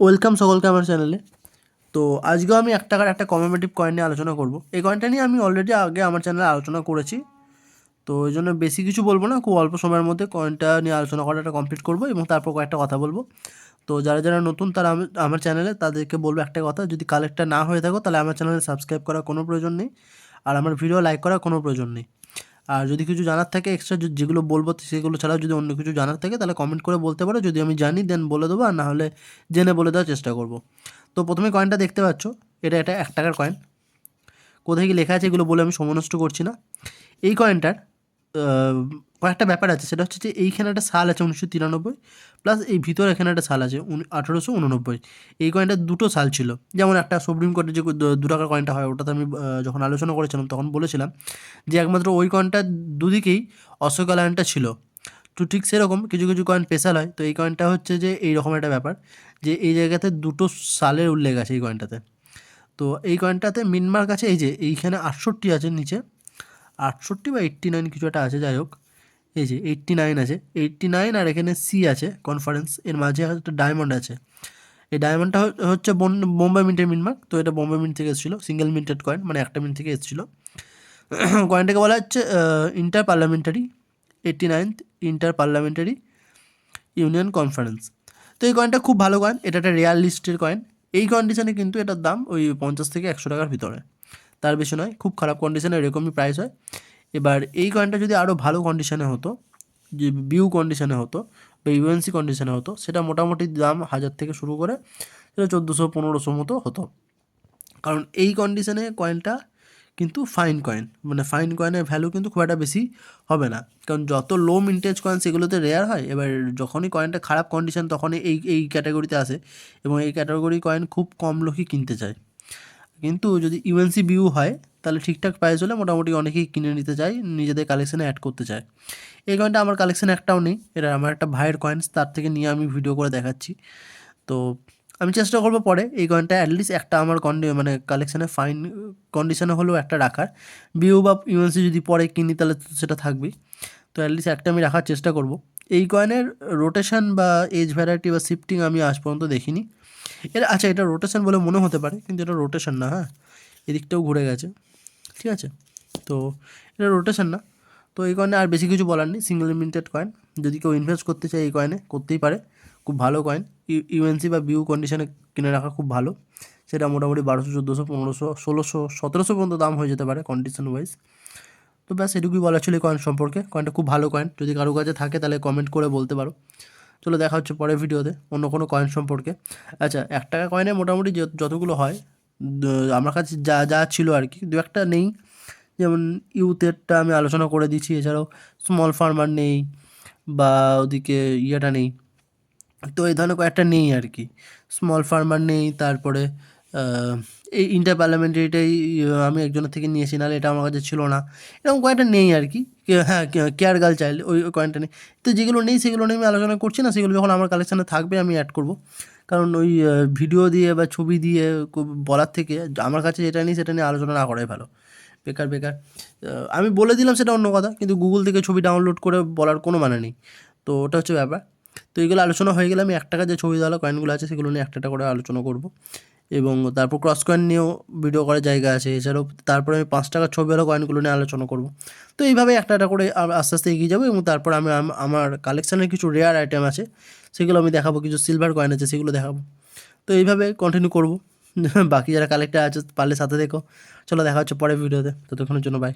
Welcome সকলকে আমার চ্যানেলে। তো আজকেও আমি এক টাকার একটা কমেমেটিভ কয়েন নিয়ে আলোচনা করব। এই কয়েনটা নিয়ে আমি অলরেডি আগে আমার চ্যানেলে আলোচনা করেছি। তো এই জন্য বেশি কিছু বলব না, খুব অল্প সময়ের মধ্যে কয়েনটা নিয়ে আলোচনা করাটা কমপ্লিট করব এবং তারপর কয়েকটা কথা বলব। তো যারা যারা নতুন তারা আমি, আমার চ্যানেলে তাদেরকে বলব একটা কথা, যদি কালেক্টটা না হয়ে থাকো তাহলে আমার চ্যানেলে সাবস্ক্রাইব করার কোনো প্রয়োজন নেই। আর আমার ভিডিও লাইক করার কোনো প্রয়োজন নেই। আর যদি কিছু জানার থাকে এক্সট্রা যেগুলো বলব সেগুলো ছাড়াও যদি অন্য কিছু জানার থাকে তাহলে কমেন্ট করে বলতে পারো। যদি আমি জানি দেন বলে দেবো। আর না হলে জেনে বলে দেওয়ার চেষ্টা করব। তো প্রথমে কয়েনটা দেখতে পাচ্ছ। এটা এটা এক টাকার কয়েন কোথায় কি লেখা আছে এগুলো বলে আমি সমনষ্ট করছি না। এই কয়েনটার কয়েকটা ব্যাপার আছে। সেটা হচ্ছে যে এইখানে একটা সাল আছে উনিশশো তিরানব্বই প্লাস এই ভিতরে এখানে একটা সাল আছে আঠেরোশো উননব্বই। এই কয়েনটা দুটো সাল ছিল। যেমন একটা সুপ্রিম কোর্টের যে দু টাকার কয়েনটা হয়, ওটাতে আমি যখন আলোচনা করেছিলাম তখন বলেছিলাম যে একমাত্র ওই কয়েনটা দুদিকেই অশোক লাইনটা ছিল। তো ঠিক সেরকম কিছু কিছু কয়েন স্পেশাল হয়। তো এই কয়েনটা হচ্ছে যে এই রকম একটা ব্যাপার যে এই জায়গাতে দুটো সালের উল্লেখ আছে এই কয়েনটাতে তো এই কয়েনটাতে মিনমার্ক আছে, এই যে এইখানে আটষট্টি আছে নিচে। আটষট্টি বা এইট্টি নাইন কিছু একটা আছে যাই হোক এই যে এইট্টি নাইন আছে। এইট্টি নাইন আর এখানে সি আছে কনফারেন্স এর মাঝে একটা ডায়মন্ড আছে। এই ডায়মন্ডটা হচ্ছে বোম্বে মিন্টের মিনমার্ক তো এটা বোম্বে মিন্ট থেকে এসেছিল সিঙ্গেল মিন্টেড কয়েন মানে একটা মিন্ট থেকে এসেছিল। কয়েনটাকে বলা হচ্ছে inter parliamentary eighty ninth inter parliamentary union conference তো এই কয়েনটা খুব ভালো কয়েন এটা একটা রেয়ার লিস্টের কয়েন এই কন্ডিশনে কিন্তু এটার দাম ওই পঞ্চাশ থেকে একশো টাকার ভিতরে। তার বেশি নয়, খুব খারাপ কন্ডিশনে এরকমই প্রাইস হয়। এবার এই কয়েনটা যদি আরও ভালো কন্ডিশনে হতো, যে বিউ কন্ডিশনে হতো বা ইউএনসি কন্ডিশনে হতো, সেটা মোটামুটি দাম হাজার থেকে শুরু করে সেটা চোদ্দোশো, পনেরোশো মতো হতো। কারণ এই কন্ডিশনে কয়েনটা কিন্তু ফাইন কয়েন মানে ফাইন কয়েনের ভ্যালু কিন্তু খুব একটা বেশি হবে না। কারণ যত লো মিন্টেজ কয়েন সেগুলোতে রেয়ার হয়, এবার যখনই কয়েনটা খারাপ কন্ডিশন তখনই এই এই ক্যাটাগরিতে আসে এবং এই ক্যাটাগরি কয়েন খুব কম লোকই কিনতে চায়। কিন্তু যদি ইউএনসি বিউ হয়, তাহলে ঠিকঠাক প্রাইস হলে মোটামুটি অনেকেই কিনে নিতে চায় নিজেদের কালেকশানে অ্যাড করতে চায়। এই কয়েনটা আমার কালেকশানে একটাও নেই, এটা আমার একটা ভাইয়ের কয়েন্স তার থেকে নিয়ে আমি ভিডিও করে দেখাচ্ছি। তো আমি চেষ্টা করব পরে এই কয়েনটা অ্যাটলিস্ট একটা আমার কন্ডি মানে কালেকশানে ফাইন কন্ডিশনে হলেও একটা রাখার। বিউ বা ইউএনসি যদি পরে কিনি, তাহলে সেটা থাকবেই। তো অ্যাটলিস্ট একটা আমি রাখার চেষ্টা করব। এই কয়েনের রোটেশন বা এজ ভ্যারাইটি বা শিফটিং আমি আজ পর্যন্ত দেখিনি। এটা আচ্ছা এটা রোটেশন বলে মনে হতে পারে, কিন্তু এটা রোটেশন না হ্যাঁ? এদিকটাও ঘুরে গেছে, ঠিক আছে? তো এটা রোটেশন না, তো এই কয়েনে আর বেশি কিছু বলার নেই সিঙ্গেল লিমিটেড কয়েন যদি কেউ ইনভেস্ট করতে চায় এই কয়েনে করতেই পারে, খুব ভালো কয়েন ইউএনসি বা বিউ কন্ডিশনে কিনে রাখা খুব ভালো, সেটা মোটামুটি বারোশো, চোদ্দোশো, পনেরোশো, ষোলোশো, সতেরোশো পর্যন্ত দাম হয়ে যেতে পারে কন্ডিশন ওয়াইজ তো ব্যাস, এটুকুই বলা ছিল এই কয়েন সম্পর্কে কয়েনটা খুব ভালো কয়েন যদি কারও কাছে থাকে তাহলে কমেন্ট করে বলতে পারো। চলো দেখা হচ্ছে পরের ভিডিওতে, অন্য কোনো কয়েন সম্পর্কে। আচ্ছা এক টাকা কয়েনে মোটামুটি যতগুলো হয় আমার কাছে যা যা ছিল আর কি, দু একটা নেই। যেমন ইউথেরটা আমি আলোচনা করে দিচ্ছি এছাড়াও স্মল ফার্মার নেই, বা ওদিকে ইয়েটা নেই। তো এই ধরনের কয়েকটা নেই আর কি। স্মল ফার্মার নেই, তারপরে এই ইন্টার পার্লামেন্টারিটাই আমি একজনের থেকে নিয়েছি, নাহলে এটা আমার কাছে ছিল না। এরকম কয়েকটা নেই আর কি। হ্যাঁ কেয়ার গার্ল চাইল্ড ওই কয়েনটা নেই। তো যেগুলো নেই, সেগুলো নিয়ে আমি আলোচনা করছি না, সেগুলো যখন আমার কালেকশানে থাকবে, আমি অ্যাড করব। কারণ ওই ভিডিও দিয়ে বা ছবি দিয়ে বলার থেকে আমার কাছে যেটা নেই, সেটা নিয়ে আলোচনা না করাই ভালো। বেকার বেকার। আমি বলে দিলাম সেটা অন্য কথা, কিন্তু গুগল থেকে ছবি ডাউনলোড করে বলার কোনো মানে নেই। তো ওটা হচ্ছে ব্যাপার। তো এইগুলো আলোচনা হয়ে গেলে আমি এক টাকা যে ছবি দেওয়া কয়েনগুলো আছে, সেগুলো নিয়ে একটা করে আলোচনা করব। এবং তারপর ক্রস কয়েন নিয়েও ভিডিও করার জায়গা আছে। এছাড়াও তারপরে আমি পাঁচ টাকার ছবি আরও কয়েনগুলো নিয়ে আলোচনা করব। তো এইভাবে একটা একটা করে আস্তে আস্তে এগিয়ে যাব এবং তারপর আমি আমার কালেকশানের কিছু রেয়ার আইটেম আছে, সেগুলো আমি দেখাবো। কিছু সিলভার কয়েন আছে, সেগুলো দেখাবো। তো এইভাবে কন্টিনিউ করব। বাকি যারা কালেক্টার আছে, পারলে সাথে দেখো। চলো দেখা হচ্ছে পরের ভিডিওতে ততক্ষণের জন্য বাই